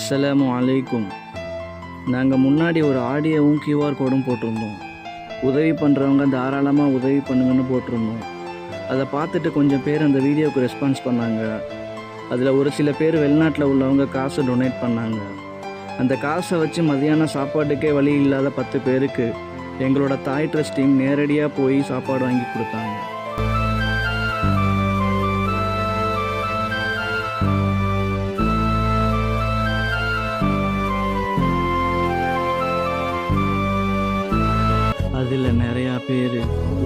அஸ்ஸலாமு அலைக்கும். நாங்கள் முன்னாடி ஒரு ஆடியோவும் கியூஆர் கோடும் போட்டிருந்தோம். உதவி பண்ணுறவங்க தாராளமாக உதவி பண்ணுங்கன்னு போட்டிருந்தோம். அதை பார்த்துட்டு கொஞ்சம் பேர் அந்த வீடியோவுக்கு ரெஸ்பான்ஸ் பண்ணாங்க. அதில் ஒரு சில பேர் வெளிநாட்டில் உள்ளவங்க காசு டொனேட் பண்ணாங்க. அந்த காசை வச்சு மதியானம் சாப்பாட்டுக்கே வழி இல்லாத பத்து பேருக்கு எங்களோட தாய் ட்ரஸ்ட் டீம் நேரடியாக போய் சாப்பாடு வாங்கி கொடுத்தாங்க.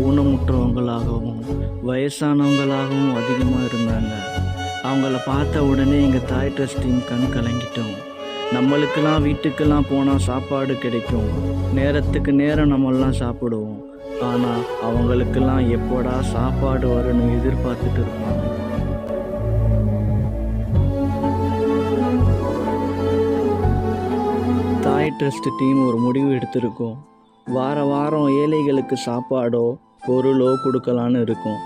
ஊனமுற்றவங்களாகவும் வயசானவங்களாகவும் அதிகமாக இருந்தாங்க. அவங்கள பார்த்த உடனே எங்கள் தாய் ட்ரஸ்ட் டீம் கண் கலங்கிட்டோம். நம்மளுக்கெல்லாம் வீட்டுக்கெல்லாம் போனால் சாப்பாடு கிடைக்கும். நேரத்துக்கு நேரம் நம்மெல்லாம் சாப்பிடுவோம். ஆனால் அவங்களுக்கெல்லாம் எப்போடா சாப்பாடு வரும்னு எதிர்பார்த்துட்டு இருப்பாங்க. தாய் ட்ரஸ்ட் டீம் ஒரு முடிவு எடுத்திருக்கோம். வார வாரம் ஏழைகளுக்கு சாப்பாடோ பொருளோ கொடுக்கலான்னு இருக்கும்.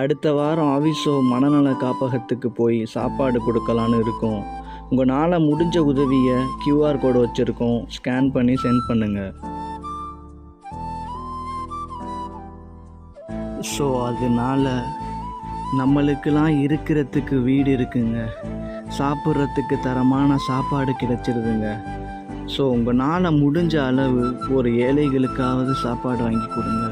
அடுத்த வாரம் ஆஃபீஸோ மனநல காப்பகத்துக்கு போய் சாப்பாடு கொடுக்கலான்னு இருக்கும். உங்களால் முடிஞ்ச உதவியை கியூஆர் கோடு வச்சுருக்கோம். ஸ்கேன் பண்ணி சென்ட் பண்ணுங்கள் ஸோ அதனால் நம்மளுக்கெல்லாம் இருக்கிறதுக்கு வீடு இருக்குங்க. சாப்பிட்றதுக்கு தரமான சாப்பாடு கிடச்சிருதுங்க. ஸோ உங்களால் முடிஞ்ச அளவு ஒரு ஏழைகளுக்காவது சாப்பாடு வாங்கி கொடுங்க.